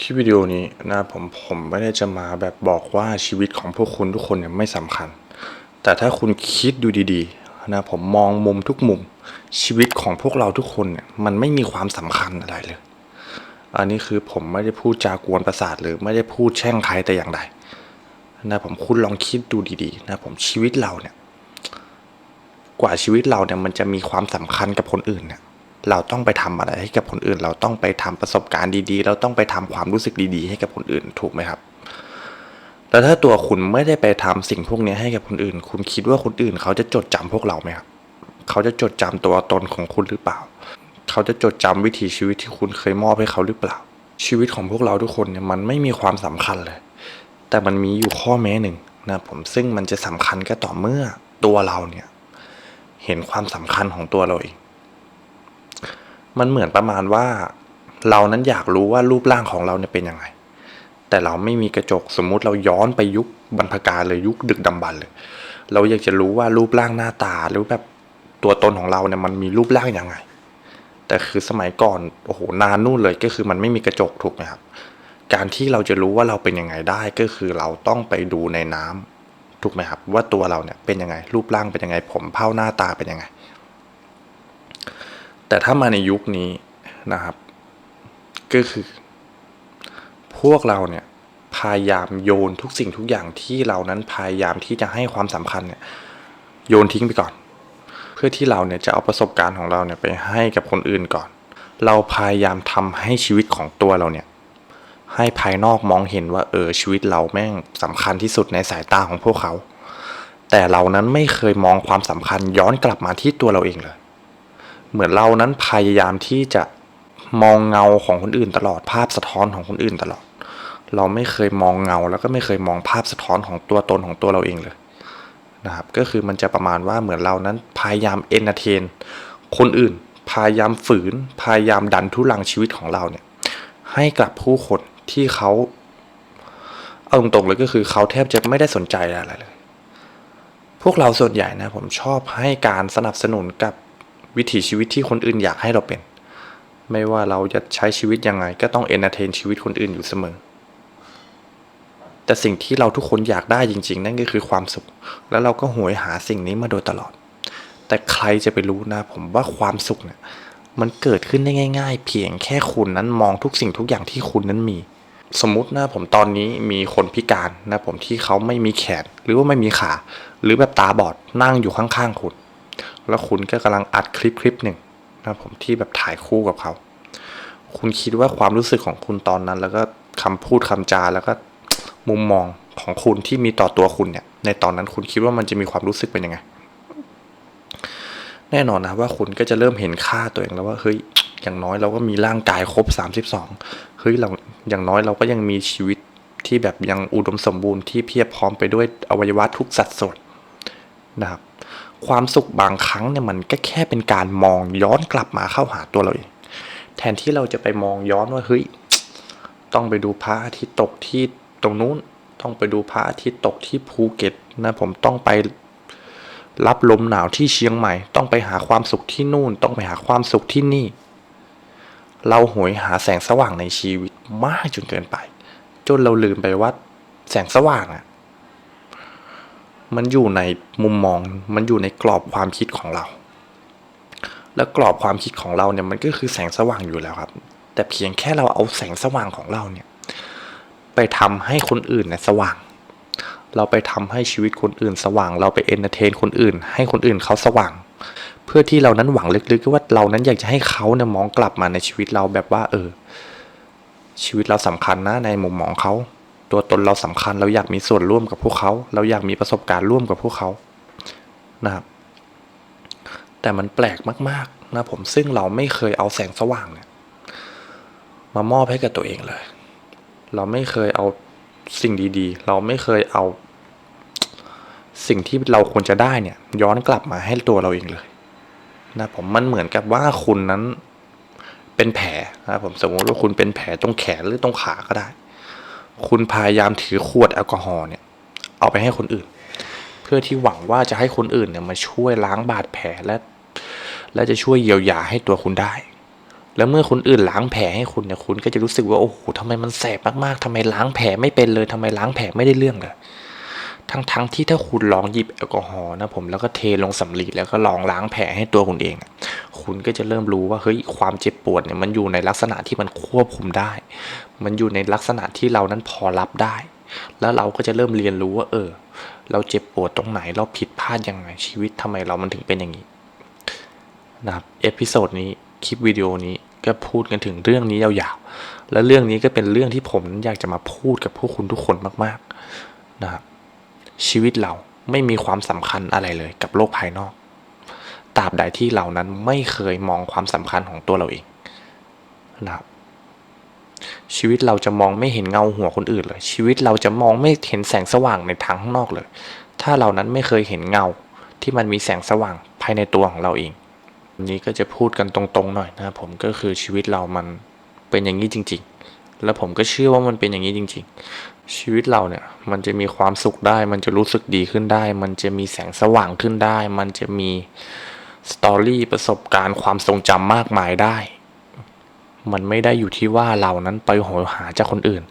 คลิปวิดีโอนี้นะผมผมไม่ได้จะมาแบบบอกว่าชีวิตของพวกคุณทุกคนเนี่ยไม่สำคัญ แต่ถ้าคุณคิดดูดีๆนะผมมองมุมทุกมุม ชีวิตของพวกเราทุกคนเนี่ยมันไม่มีความสำคัญอะไรเลย อันนี้คือผมไม่ได้พูดจากวนประสาทหรือไม่ได้พูดแช่งใครแต่อย่างใดนะผมคุณลองคิดดูดีๆนะผมชีวิตเราเนี่ย กว่าชีวิตเราเนี่ยมันจะมีความสำคัญกับคนอื่นเนี่ย เราต้องไปทำอะไรให้กับคนอื่น เราต้องไปทำประสบการณ์ดีๆ เราต้องไปทำความรู้สึกดีๆ ให้กับคนอื่นถูกไหมครับ แล้วถ้าตัวคุณไม่ได้ไปทำสิ่งพวกนี้ให้กับคนอื่น คุณคิดว่าคนอื่น เขาจะจดจำพวกเราไหมครับ เขาจะจดจำตัวตนของคุณหรือเปล่า เขาจะจดจำวิถีชีวิตที่คุณเคยมอบให้เขาหรือเปล่า ชีวิตของพวกเราทุกคนเนี่ยมันไม่มีความสำคัญเลย แต่มันมีอยู่ข้อแม้หนึ่งนะผมซึ่งมันจะสำคัญก็ต่อเมื่อตัวเราเนี่ยเห็นความสำคัญของตัวเราเอง มันเหมือนประมาณว่า เรานั้นอยากรู้ว่ารูปร่างของเราเนี่ยเป็นยังไง แต่เราไม่มีกระจกสมมุติเราย้อนไปยุคบรรพกาลเลยยุคดึกดำบรรเลย เราอยากจะรู้ว่ารูปร่างหน้าตาหรือแบบตัวตนของเราเนี่ยมันมีรูปร่างยังไง แต่คือสมัยก่อนโอ้โหนานนู่นเลยก็คือมันไม่มีกระจกถูกไหมครับ การที่เราจะรู้ว่าเราเป็นยังไงได้ก็คือเราต้องไปดูในน้ำถูกไหมครับ ว่าตัวเราเนี่ยเป็นยังไงรูปร่างเป็นยังไง ผมเผ้าหน้าตาเป็นยังไง แต่ถ้ามาในยุคนี้นะครับ ก็คือ พวกเราเนี่ยพยายามโยนทุกสิ่งทุกอย่างที่เรานั้นพยายามที่จะให้ความสำคัญเนี่ยโยนทิ้งไปก่อน เพื่อที่เราเนี่ยจะเอาประสบการณ์ของเราเนี่ยไปให้กับคนอื่นก่อน เราพยายามทำให้ชีวิตของตัวเราเนี่ยให้ภายนอกมองเห็นว่าเออชีวิตเราแม่งสำคัญที่สุดในสายตาของพวกเขา แต่เรานั้นไม่เคยมองความสำคัญย้อนกลับมาที่ตัวเราเองเลย เหมือนเรานั้นพยายามที่จะมองเงาของคนอื่นตลอดภาพสะท้อนของคนอื่นตลอด เราไม่เคยมองเงา แล้วก็ไม่เคยมองภาพสะท้อนของตัวตนของตัวเราเองเลยนะครับก็คือมันจะประมาณว่าเหมือนเรานั้นพยายามเอนเตอร์เทนคนอื่น พยายามฝืน พยายามดันทุลังชีวิตของเราเนี่ยให้กับผู้คนที่เขาเอาตรงๆเลยก็คือเขาแทบจะไม่ได้สนใจอะไรเลย พวกเราส่วนใหญ่นะผมชอบให้การสนับสนุนกับ วิถีชีวิตที่คนอื่นอยากให้เราเป็น ไม่ว่าเราจะใช้ชีวิตยังไง ก็ต้องเอนเตอร์เทนชีวิตคนอื่นอยู่เสมอ แต่สิ่งที่เราทุกคนอยากได้จริง ๆ นั่นก็คือความสุข แล้วเราก็หวยหาสิ่งนี้มาโดยตลอด แต่ใครจะไปรู้นะ ผมว่าความสุขเนี่ยมันเกิดขึ้นได้ง่าย ๆ เพียงแค่คุณนั้นมองทุกสิ่งทุกอย่างที่คุณนั้นมี สมมตินะผมตอนนี้มีคนพิการนะผมที่เขาไม่มีแขน หรือว่าไม่มีขา หรือแบบตาบอดนั่งอยู่ข้างๆคุณ แล้วคุณก็กำลังอัดคลิปคลิปหนึ่งนะผมที่แบบถ่ายคู่กับเขา คุณคิดว่าความรู้สึกของคุณตอนนั้น แล้วก็คำพูดคำจาแล้วก็มุมมองของคุณที่มีต่อตัวคุณเนี่ย ในตอนนั้นคุณคิดว่ามันจะมีความรู้สึกเป็นยังไง แน่นอนนะว่าคุณก็จะเริ่มเห็นค่าตัวเองแล้วว่าเฮ้ยอย่างน้อยเราก็มีร่างกายครบ 32 เฮ้ยเราอย่างน้อยเราก็ยังมีชีวิตที่แบบยังอุดมสมบูรณ์ที่เพียบพร้อมไปด้วยอวัยวะทุกสัดส่วนนะครับ ความสุขบางครั้งเนี่ยมันก็แค่เป็นการมองย้อนกลับมาเข้าหาตัวเราเอง แทนที่เราจะไปมองย้อนว่าเฮ้ยต้องไปดูพระอาทิตย์ตกที่ตรงนู้น ต้องไปดูพระอาทิตย์ตกที่ภูเก็ตนะผมต้องไปรับลมหนาวที่เชียงใหม่ ต้องไปหาความสุขที่นู่น ต้องไปหาความสุขที่นี่ เราโหยหาแสงสว่างในชีวิตมากจนเกินไป จนเราลืมไปว่าแสงสว่างอะ่ะ มันอยู่ในมุมมอง มันอยู่ในกรอบความคิดของเรา แล้วกรอบความคิดของเราเนี่ยมันก็คือแสงสว่างอยู่แล้วครับ แต่เพียงแค่เราเอาแสงสว่างของเราเนี่ยไปทำให้คนอื่นเนี่ยสว่าง เราไปทำให้ชีวิตคนอื่นสว่าง เราไปเอนเตอร์เทนคนอื่น ให้คนอื่นเขาสว่าง เพื่อที่เรานั้นหวังลึกๆว่าเรานั้นอยากจะให้เขาเนี่ยมองกลับมาในชีวิตเราแบบว่า เออ ชีวิตเราสำคัญนะในมุมมองเขา ตัวตนเราสำคัญเราอยากมีส่วนร่วมกับพวกเขา เราอยากมีประสบการณ์ร่วมกับพวกเขานะครับ แต่มันแปลกมากๆนะผมซึ่งเราไม่เคยเอาแสงสว่างเนี่ยมามอบให้กับตัวเองเลย เราไม่เคยเอาสิ่งดีๆ เราไม่เคยเอา สิ่งที่เราควรจะได้เนี่ย ย้อนกลับมาให้ตัวเราเองเลย นะผมมันเหมือนกับว่าคุณนั้นเป็นแผลนะผมสมมติว่าคุณเป็นแผลตรงแขนหรือตรงขาก็ได้ คุณพยายามถือขวดแอลกอฮอล์เนี่ย เอาไปให้คนอื่น เพื่อที่หวังว่าจะให้คนอื่นเนี่ยมาช่วยล้างบาดแผลและ และจะช่วยเยียวยาให้ตัวคุณได้ แล้วเมื่อคนอื่นล้างแผลให้คุณเนี่ยคุณก็จะรู้สึกว่าโอ้โหทำไมมันแสบมากๆทำไมล้างแผลไม่เป็นเลยทำไมล้างแผลไม่ได้เรื่องเลยทั้งๆที่ถ้าคุณลองหยิบแอลกอฮอล์นะผมแล้วก็เทลงสำลีแล้วก็ลองล้างแผลให้ตัวคุณเองอะ คุณก็จะเริ่มรู้ว่าเฮ้ยความเจ็บปวดเนี่ยมันอยู่ในลักษณะที่มันควบคุมได้ มันอยู่ในลักษณะที่เรานั้นพอรับได้ แล้วเราก็จะเริ่มเรียนรู้ว่า เออ เราเจ็บปวดตรงไหนเราผิดพลาดยังไงชีวิตทำไมเรามันถึงเป็นอย่างนี้นะครับเอพิโซดนี้คลิปวิดีโอนี้ก็พูดกันถึงเรื่องนี้ยาวๆ และเรื่องนี้ก็เป็นเรื่องที่ผมอยากจะมาพูดกับพวกคุณทุกคนมากๆนะครับชีวิตเราไม่มีความสำคัญอะไรเลยกับโลกภายนอก ตราบใดที่เรานั้นไม่เคยมองความสำคัญของตัวเราเองนะครับชีวิตเราจะมองไม่เห็นเงาหัวคนอื่นเลย ชีวิตเราจะมองไม่เห็นแสงสว่างในทางข้างนอกเลย ถ้าเรานั้นไม่เคยเห็นเงาที่มันมีแสงสว่างภายในตัวของเราเองวันนี้ก็จะพูดกันตรงๆหน่อยนะครับผมก็คือชีวิตเรามันเป็นอย่างนี้จริง ๆ แล้วผมก็เชื่อว่ามันเป็นอย่างนี้จริง ๆ ชีวิตเราเนี่ยมันจะมีความสุขได้ มันจะรู้สึกดีขึ้นได้ มันจะมีแสงสว่างขึ้นได้ มันจะมี สตอรี่ประสบการณ์ความทรงจำมากมายได้ มันไม่ได้อยู่ที่ว่าเรานั้นไปโหยหาจากคนอื่น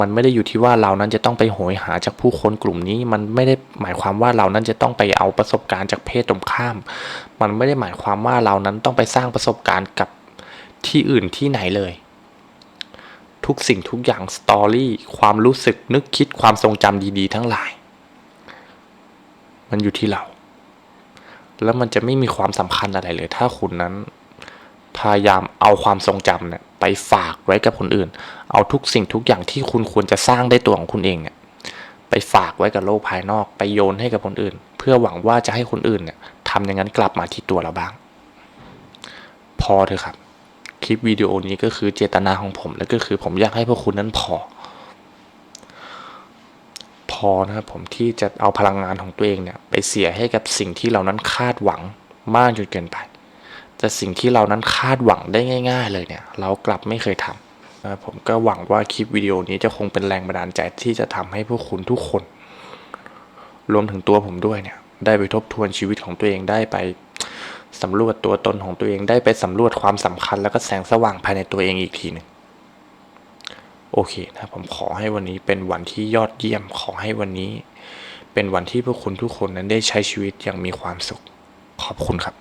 มันไม่ได้อยู่ที่ว่าเรานั้นจะต้องไปโหยหาจากผู้คนกลุ่มนี้ มันไม่ได้หมายความว่าเรานั้นจะต้องไปเอาประสบการณ์จากเพศตรงข้าม มันไม่ได้หมายความว่าเรานั้นต้องไปสร้างประสบการณ์กับที่อื่นที่ไหนเลย ทุกสิ่งทุกอย่างสตอรี่ความรู้สึกนึกคิดความทรงจำดีๆ ทั้งหลาย มันอยู่ที่เรา แล้วมันจะไม่มีความสำคัญอะไรเลย ถ้าคุณนั้น พยายามเอาความทรงจำเนี่ยไปฝากไว้กับคนอื่น เอาทุกสิ่งทุกอย่างที่คุณควรจะสร้างได้ตัวของคุณเองเนี่ยไปฝากไว้กับโลกภายนอก ไปโยนให้กับคนอื่น เพื่อหวังว่าจะให้คนอื่นเนี่ยทำอย่างนั้นกลับมาที่ตัวเราบ้าง พอเถอะครับ คลิปวิดีโอนี้ก็คือเจตนาของผม แล้วก็คือผมอยากให้พวกคุณนั้นพอ อนะครับผมที่จะเอาพลังงานของตัวเองเนี่ยไปเสียให้กับสิ่งที่เรานั้นคาดหวังมากจนเกินไป แต่สิ่งที่เรานั้นคาดหวังได้ง่าย ๆ เลยเนี่ยเรากลับไม่เคยทำนะผมก็หวังว่าคลิปวิดีโอนี้จะคงเป็นแรงบันดาลใจที่จะทำให้พวกคุณทุกคน รวมถึงตัวผมด้วยเนี่ยได้ไปทบทวนชีวิตของตัวเองได้ไปสำรวจตัวตนของตัวเองได้ไปสำรวจความสำคัญ แล้วก็แสงสว่างภายในตัวเองอีกทีหนึ่ง โอเคนะผมขอให้วันนี้เป็นวันที่ยอดเยี่ยมขอให้วันนี้ เป็นวันที่พวกคุณทุกคนนั้นได้ใช้ชีวิตอย่างมีความสุข ขอบคุณครับ